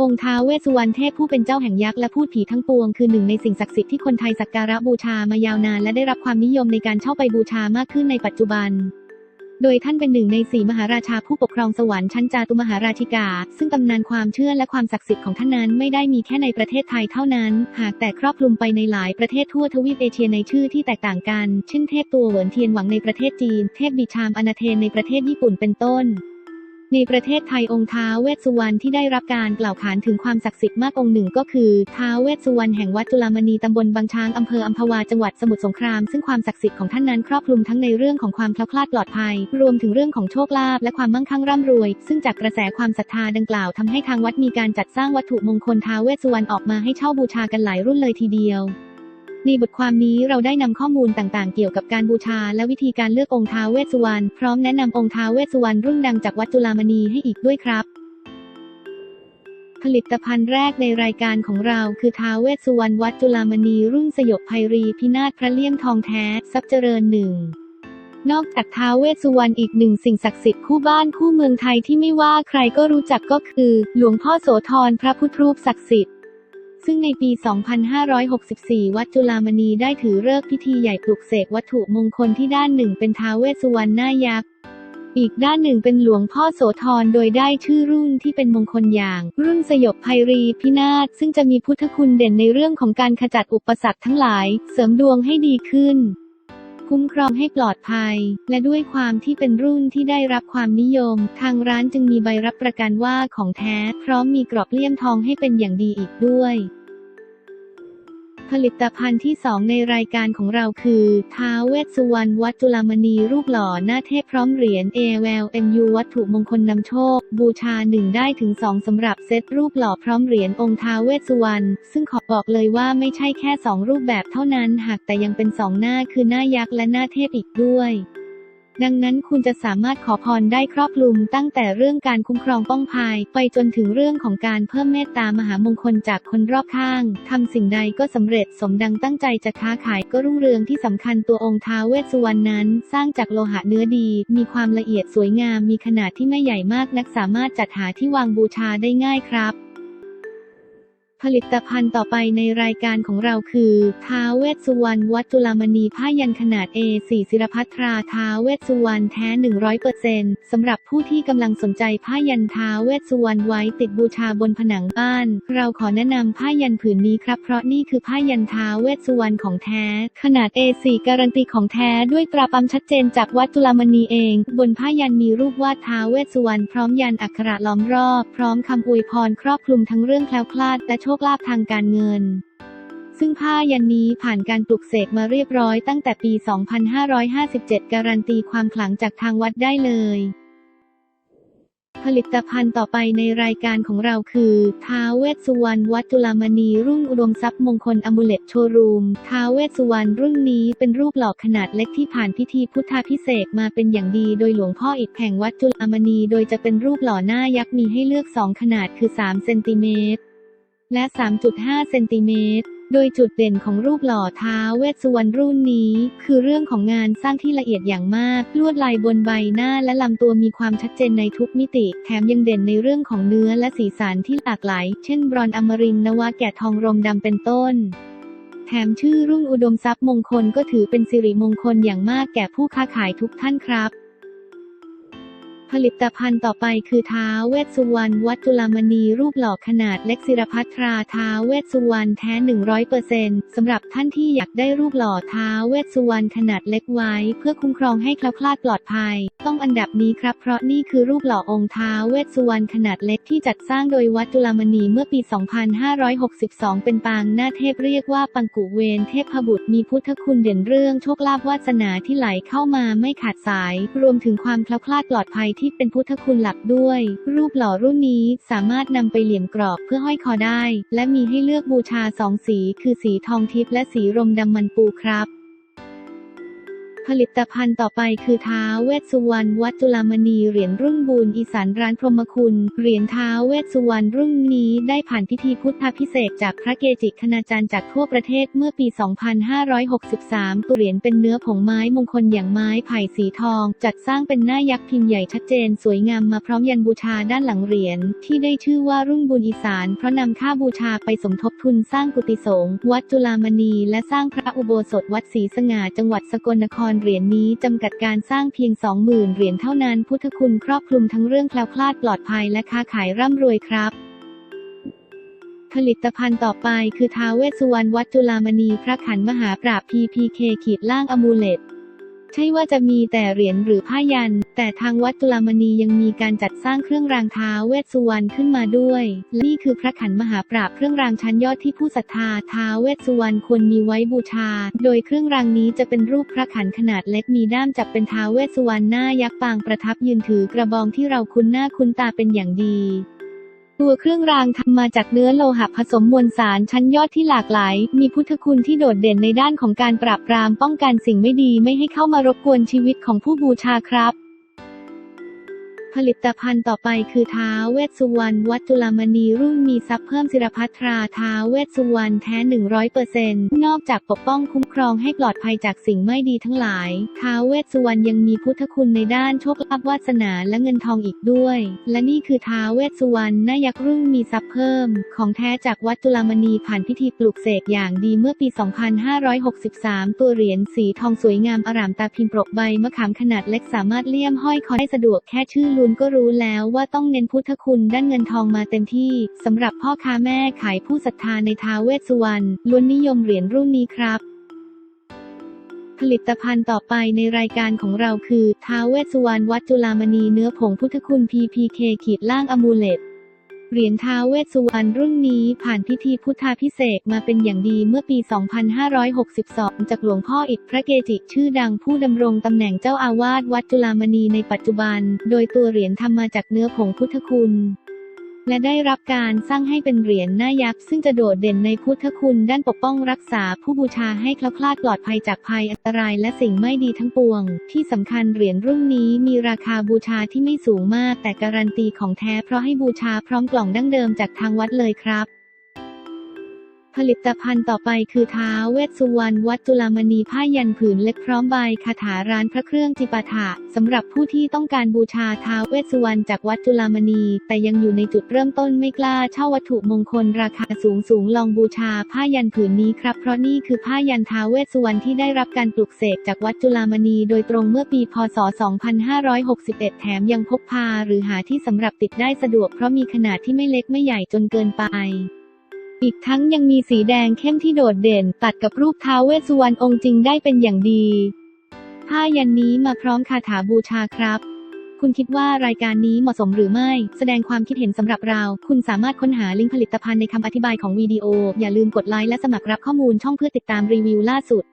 องค์ท้าวเวสสุวรรณเทพผู้เป็นเจ้าแห่งยักษ์และพูดผีทั้งปวงคือหนึ่งในสิ่งศักดิ์สิทธิ์ที่คนไทยสักการะบูชามายาวนานและได้รับความนิยมในการเช่าไปบูชามากขึ้นในปัจจุบัน โดยท่านเป็นหนึ่งในสี่มหาราชาผู้ปกครองสวรรค์ชั้นจาตุมหาราชิกา ซึ่งตำนานความเชื่อและความศักดิ์สิทธิ์ของท่านนั้นไม่ได้มีแค่ในประเทศไทยเท่านั้น หากแต่ครอบคลุมไปในหลายประเทศทั่วทวีปเอเชียในชื่อที่แตกต่างกัน เช่นเทพตัวเหวินเทียนหวังในประเทศจีน เทพบิชามอนาเทนในประเทศญี่ปุ่นเป็นต้น ในประเทศไทยองค์ท้าเวสสุวรรณที่ได้รับการกล่าวขานถึงความศักดิ์สิทธิ์มากองค์หนึ่งก็คือท้าเวสสุวรรณแห่งวัดจุฬามณีตำบลบางช้างอำเภออัมพวาจังหวัดสมุทรสงคราม ซึ่งความศักดิ์สิทธิ์ของท่านนั้นครอบคลุมทั้งในเรื่องของความแคล้วคลาดปลอดภัย รวมถึงเรื่องของโชคลาภและความมั่งคั่งร่ำรวย ซึ่งจากกระแสความศรัทธาดังกล่าวทำให้ทางวัดมีการจัดสร้างวัตถุมงคลท้าเวสสุวรรณออกมาให้เช่าบูชากันหลายรุ่นเลยทีเดียว ในบทความนี้เราได้นำข้อมูลต่างๆ เกี่ยวกับการบูชาและวิธีการเลือกองค์ท้าวเวสสุวรรณพร้อมแนะนำองค์ท้าวเวสสุวรรณรุ่นดังจากวัดจุฬามณีให้อีกด้วยครับ ผลิตภัณฑ์แรกในรายการของเราคือท้าวเวสสุวรรณวัดจุฬามณีรุ่นสยบไพรีพินาศพระเลี่ยมทองแท้ทรัพย์เจริญหนึ่งนอกจากท้าวเวสสุวรรณอีกหนึ่งสิ่งศักดิ์สิทธิ์คู่บ้านคู่เมืองไทยที่ไม่ว่าใครก็รู้จักก็คือ หลวงพ่อโสธรพระพุทธรูปศักดิ์สิทธิ์ ซึ่งในปี 2564 วัดจุลามณีได้ถือเลิกพิธีใหญ่ปลุกเสกวัตถุมงคลที่ด้านหนึ่งเป็นท้าวเวสสุวรรณหน้ายักษ์อีกด้านหนึ่งเป็นหลวงพ่อโสธรโดยได้ชื่อรุ่นที่เป็นมงคลอย่าง รุ่นสยบไพรีพินาศซึ่งจะมีพุทธคุณเด่นในเรื่องของการขจัดอุปสรรคทั้งหลาย เสริมดวงให้ดีขึ้น คุ้มครองให้ปลอดภัย และด้วยความที่เป็นรุ่นที่ได้รับความนิยม ทางร้านจึงมีใบรับประกันว่าของแท้ พร้อมมีกรอบเลี่ยมทองให้เป็นอย่างดีอีกด้วย ผลิตภัณฑ์ที่ 2 ในรายการของเราคือท้าวเวสสุวรรณวัดจุลามณีรูปหล่อหน้าเทพพร้อมเหรียญเอเวลเอ็มยูวัตถุมงคลนำโชค บูชา 1 ได้ถึง 2สำหรับเซตรูปหล่อพร้อมเหรียญองค์ท้าวเวสสุวรรณซึ่งขอบอกเลยว่าไม่ใช่แค่ 2 รูปแบบเท่านั้นหากแต่ยังเป็น 2 หน้าคือหน้ายักษ์และหน้าเทพอีกด้วย ดังนั้นคุณจะสามารถขอพรได้ครอบคลุมตั้งแต่เรื่องการคุ้มครองป้องภัย ไปจนถึงเรื่องของการเพิ่มเมตตามหามงคลจากคนรอบข้างทำสิ่งใดก็สำเร็จสมดังตั้งใจจะค้าขายก็รุ่งเรืองที่สำคัญตัวองค์ท้าเวสสุวรรณนั้น สร้างจากโลหะเนื้อดี มีความละเอียดสวยงามมีขนาดที่ไม่ใหญ่มากนักสามารถจัดหาที่วางบูชาได้ง่ายครับ ผลิตภัณฑ์ต่อไปในรายการของเราคือท้าวเวสสุวรรณวัดจุฬามณีผ้ายันขนาด A4 ศิรพัทราท้าวเวสสุวรรณแท้ 100%สำหรับผู้ที่กำลังสนใจผ้ายันท้าวเวสสุวรรณไว้ติดบูชาบนผนังบ้าน เราขอแนะนำผ้ายันผืนนี้ครับ เพราะนี่คือผ้ายันท้าวเวสสุวรรณของแท้ ขนาด A4 การันตีของแท้ด้วยตราปั๊มชัดเจนจากวัดจุฬามณีเอง บนผ้ายันมีรูปวาดท้าวเวสสุวรรณพร้อมยันอักขระล้อมรอบ พร้อมคำอวยพรครอบคลุมทั้งเรื่องแคล้วคลาดและโชคลาภทางการเงิน ซึ่งผ้ายันนี้ผ่านการปลุกเสกมาเรียบร้อยตั้งแต่ปี 2557 การันตีความขลังจากทางวัดได้เลย ผลิตภัณฑ์ต่อไปในรายการของเราคือท้าเวสสุวรรณวัดจุฬามณีรุ่นอุดมทรัพย์มงคลอมูเลตโชว์รูมท้าเวสสุวรรณรุ่นนี้เป็นรูปหล่อขนาดเล็กที่ผ่านพิธีพุทธาพิเศษมาเป็นอย่างดีโดยหลวงพ่ออิฐแห่งวัดจุฬามณีโดยจะเป็นรูปหล่อหน้ายักษ์มีให้เลือก2ขนาดคือ 3 เซนติเมตร และ 3.5 เซนติเมตร โดยจุดเด่นของรูปหล่อท้าเวสสุวรรณรุ่นนี้ คือเรื่องของงานสร้างที่ละเอียดอย่างมาก ลวดลายบนใบหน้าและลำตัวมีความชัดเจนในทุกมิติ แถมยังเด่นในเรื่องของเนื้อและสีสันที่หลากหลาย เช่น บรอนอมรินนวะแกะทองรมดำเป็นต้นแถมชื่อรุ่งอุดมทรัพย์มงคลก็ถือเป็นสิริมงคลอย่างมากแก่ผู้ค้าขายทุกท่านครับ ผลิตภัณฑ์ต่อไปคือท้าวเวสสุวรรณวัดจุฬามณีรูปหล่อขนาดเล็กศิรพัทราท้าวเวสสุวรรณแท้ 100%สำหรับท่านที่อยากได้รูปหล่อท้าวเวสสุวรรณขนาดเล็กไว้ เพื่อคุ้มครองให้คล้วคลาดปลอดภัย ต้องอันดับนี้ครับ เพราะนี่คือรูปหล่อองค์ท้าวเวสสุวรรณขนาดเล็กที่จัดสร้างโดยวัดจุฬามณีเมื่อปี 2562 เป็นปางหน้าเทพเรียกว่าปังกุเวนเทพบุตรมีพุทธคุณเด่นเรื่องโชคลาภวาสนาที่ไหลเข้ามาไม่ขาดสาย รวมถึงความคล้วคลาดปลอดภัยที่เป็นพุทธคุณหลักด้วย รูปหล่อรุ่นนี้สามารถนำไปเหลี่ยมกรอบเพื่อห้อยคอได้ และมีให้เลือกบูชาสองสี คือสีทองทิพย์และสีรมดำมันปูครับ ผลิตภัณฑ์ต่อไปคือท้าเวสสุวรรณวัดจุลามณีเหรียญรุ่นบูนอีสานร้านพรหมคุณ เหรียญท้าเวสสุวรรณรุ่นนี้ได้ผ่านพิธีพุทธพิเศษจากพระเกจิคณาจารย์จากทั่วประเทศเมื่อปี 2563ตัวเหรียญเป็นเนื้อผงไม้มงคลอย่างไม้ไผ่สีทอง จัดสร้างเป็นหน้ายักษ์พิมพ์ใหญ่ชัดเจนสวยงามมาพร้อมยันบูชาด้านหลังเหรียญที่ได้ชื่อว่ารุ่นบุญอีสานเพราะนำค่าบูชาไปสมทบทุนสร้างกุฏิสงฆ์วัดจุลามณี และสร้างพระอุโบสถวัดศรีสง่าจังหวัดสกลนครเหรียญนี้จำกัดการสร้างเพียง 20,000 เหรียญเท่านั้น พุทธคุณครอบคลุมทั้งเรื่องแคล้วคลาดปลอดภัยและค้าขายร่ำรวยครับ ผลิตภัณฑ์ต่อไปคือท้าวเวสสุวรรณวัดจุลามณีพระขันมหาปราบ PPK ขีดล่างอมูเลต ใช่ว่าจะมีแต่เหรียญหรือผ้ายัน แต่ทางวัดจุลามณียังมีการจัดสร้างเครื่องรางท้าเวสสุวรรณขึ้นมาด้วยและนี่คือพระขันมหาปราบเครื่องรางชั้นยอดที่ผู้ศรัทธาท้าเวสสุวรรณควรมีไว้บูชา โดยเครื่องรางนี้จะเป็นรูปพระขันขนาดเล็กมีด้ามจับเป็นท้าเวสสุวรรณหน้ายักษ์ปางประทับยืนถือกระบองที่เราคุ้นหน้าคุ้นตาเป็นอย่างดี ตัวเครื่องรางทำมาจากเนื้อโลหะผสมมวลสารชั้นยอดที่หลากหลาย มีพุทธคุณที่โดดเด่นในด้านของการปราบปรามป้องกันสิ่งไม่ดีไม่ให้เข้ามารบกวนชีวิตของผู้บูชาครับ ผลิตภัณฑ์ต่อไปคือท้าวเวสสุวรรณวัดจุลามณีรุ่นมีทรัพย์เพิ่มศิรพัทราท้าวเวสสุวรรณแท้ 100%นต์นอกจากปกป้องคุ้มครองให้ปลอดภัยจากสิ่งไม่ดีทั้งหลาย ท้าวเวสสุวรรณยังมีพุทธคุณในด้านโชคลาภวาสนาและเงินทองอีกด้วย และนี่คือท้าวเวสสุวรรณนายักษ์รุ่นมีทรัพย์เพิ่ม ของแท้จากวัดจุลามณีผ่านพิธีปลูกเสกอย่างดีเมื่อปี 2563 ตัวเหรียญสีทองสวยงามอร่ามตาพิมพ์ปรกใบมะขามขนาดเล็กสามารถเลี่ยมห้อยคอได้สะดวกแค่ชื่อลุนก็รู้แล้วว่าต้องเน้นพุทธคุณด้านเงินทองมาเต็มที่สำหรับพ่อค้าแม่ขายผู้ศรัทธาในท้าเวสสุวรรณล้วนนิยมเหรียญรุ่นนี้ครับ ผลิตภัณฑ์ต่อไปในรายการของเราคือท้าเวสสุวรรณวัดจุลามณีเนื้อผงพุทธคุณ PPK ขีดล่างอมูเลต เหรียญท้าเวสสุวรรณรุ่นนี้ผ่านพิธีพุทธาพิเศษมาเป็นอย่างดีเมื่อปี 2562 จากหลวงพ่ออิฐพระเกจิชื่อดังผู้ดำรงตำแหน่งเจ้าอาวาสวัดจุลามณีในปัจจุบัน โดยตัวเหรียญทำมาจากเนื้อผงพุทธคุณ และได้รับการสร้างให้เป็นเหรียญหน้ายักษ์ซึ่งจะโดดเด่นในพุทธคุณด้านปกป้องรักษาผู้บูชาให้คล้วคลาดปลอดภัยจากภัยอันตรายและสิ่งไม่ดีทั้งปวง ที่สำคัญเหรียญรุ่นนี้มีราคาบูชาที่ไม่สูงมาก แต่การันตีของแท้เพราะให้บูชาพร้อมกล่องดั้งเดิมจากทางวัดเลยครับ ผลิตภัณฑ์ต่อไปคือท้าเวสสุวรรณวัดจุลามณีผ้ายันผืนเล็กพร้อมใบคาถาร้านพระเครื่องจิปาถะสำหรับผู้ที่ต้องการบูชาท้าเวสสุวรรณจากวัดจุลามณี แต่ยังอยู่ในจุดเริ่มต้นไม่กล้าเช่าวัตถุมงคลราคาสูงสูงลองบูชาผ้ายันผืนนี้ครับเพราะนี่คือผ้ายันท้าเวสสุวรรณที่ได้รับการปลุกเสกจากวัดจุลามณีโดยตรงเมื่อปีพศ 2561 แถมยังพกพาหรือหาที่สำหรับติดได้สะดวกเพราะมีขนาดที่ไม่เล็กไม่ใหญ่จนเกินไป อีกทั้งยังมีสีแดงเข้มที่โดดเด่น ตัดกับรูปท้าวเวสสุวรรณองค์จริงได้เป็นอย่างดีผ้ายันนี้มาพร้อมคาถาบูชาครับ คุณคิดว่ารายการนี้เหมาะสมหรือไม่ แสดงความคิดเห็นสำหรับเรา คุณสามารถค้นหาลิงก์ผลิตภัณฑ์ในคำอธิบายของวิดีโอ อย่าลืมกดไลค์และสมัครรับข้อมูลช่องเพื่อติดตามรีวิวล่าสุด